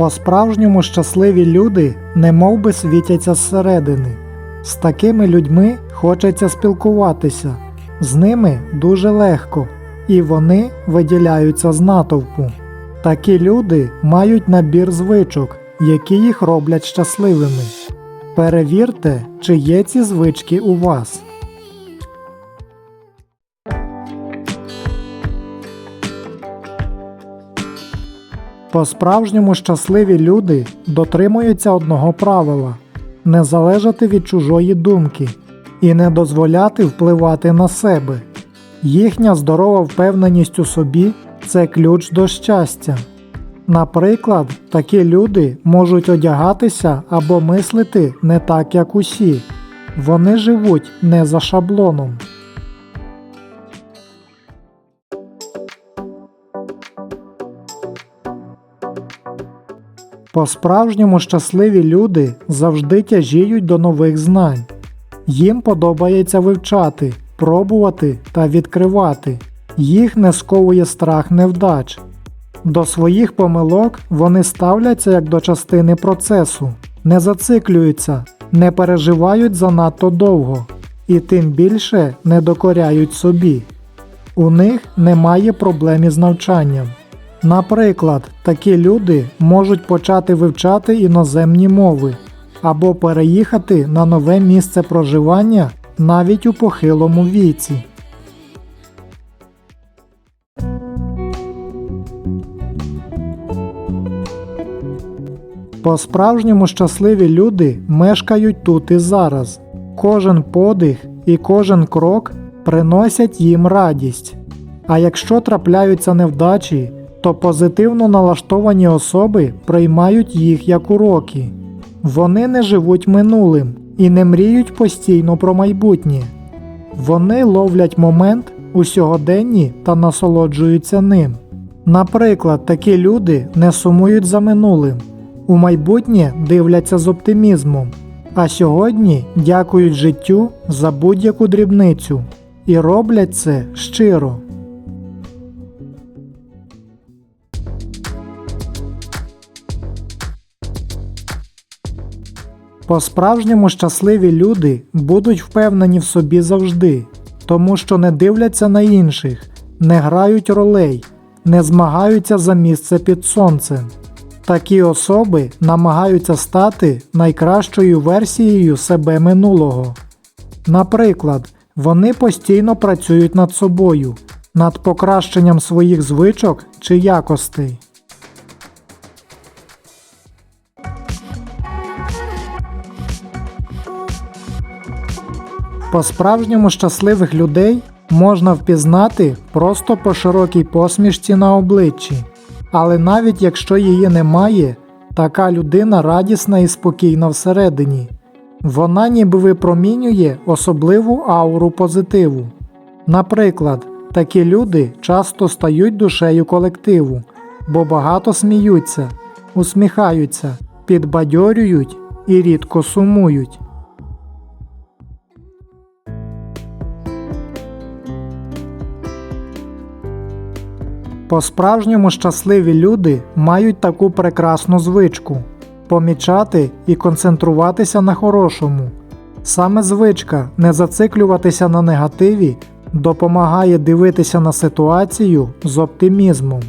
По-справжньому щасливі люди немов би світяться зсередини. З такими людьми хочеться спілкуватися, з ними дуже легко, і вони виділяються з натовпу. Такі люди мають набір звичок, які їх роблять щасливими. Перевірте, чи є ці звички у вас. По-справжньому щасливі люди дотримуються одного правила не залежати від чужої думки і не дозволяти впливати на себе. Їхня здорова впевненість у собі це ключ до щастя. Наприклад, такі люди можуть одягатися або мислити не так, як усі. Вони живуть не за шаблоном. По-справжньому щасливі люди завжди тяжіють до нових знань. Їм подобається вивчати, пробувати та відкривати. Їх не сковує страх невдач. До своїх помилок вони ставляться як до частини процесу, не зациклюються, не переживають занадто довго і тим більше не докоряють собі. У них немає проблем із навчанням. Наприклад, такі люди можуть почати вивчати іноземні мови або переїхати на нове місце проживання навіть у похилому віці. По-справжньому щасливі люди мешкають тут і зараз. Кожен подих і кожен крок приносять їм радість. А якщо трапляються невдачі, то позитивно налаштовані особи приймають їх як уроки. Вони не живуть минулим і не мріють постійно про майбутнє. Вони ловлять момент у сьогоденні та насолоджуються ним. Наприклад, такі люди не сумують за минулим, у майбутнє дивляться з оптимізмом, а сьогодні дякують життю за будь-яку дрібницю і роблять це щиро. По-справжньому щасливі люди будуть впевнені в собі завжди, тому що не дивляться на інших, не грають ролей, не змагаються за місце під сонцем. Такі особи намагаються стати найкращою версією себе минулого. Наприклад, вони постійно працюють над собою, над покращенням своїх звичок чи якостей. По-справжньому щасливих людей можна впізнати просто по широкій посмішці на обличчі. Але навіть якщо її немає, така людина радісна і спокійна всередині. Вона ніби випромінює особливу ауру позитиву. Наприклад, такі люди часто стають душею колективу, бо багато сміються, усміхаються, підбадьорюють і рідко сумують. По-справжньому щасливі люди мають таку прекрасну звичку помічати і концентруватися на хорошому. Саме звичка не зациклюватися на негативі допомагає дивитися на ситуацію з оптимізмом.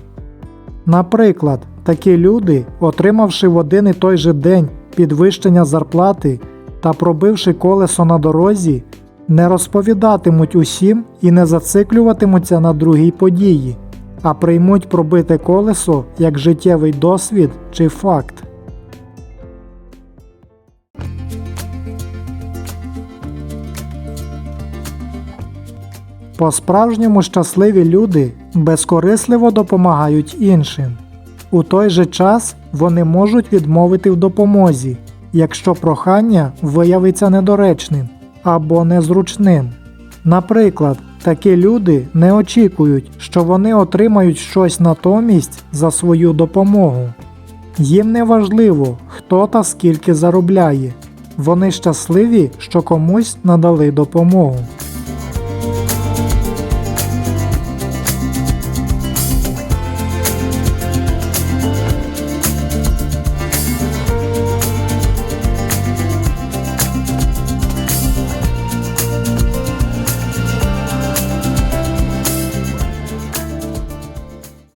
Наприклад, такі люди, отримавши в один і той же день підвищення зарплати та пробивши колесо на дорозі, не розповідатимуть усім і не зациклюватимуться на другій події а приймуть пробите колесо як життєвий досвід чи факт. По-справжньому щасливі люди безкорисливо допомагають іншим. У той же час вони можуть відмовити в допомозі, якщо прохання виявиться недоречним або незручним. Наприклад, такі люди не очікують, що вони отримають щось натомість за свою допомогу. Їм не важливо, хто та скільки заробляє. Вони щасливі, що комусь надали допомогу.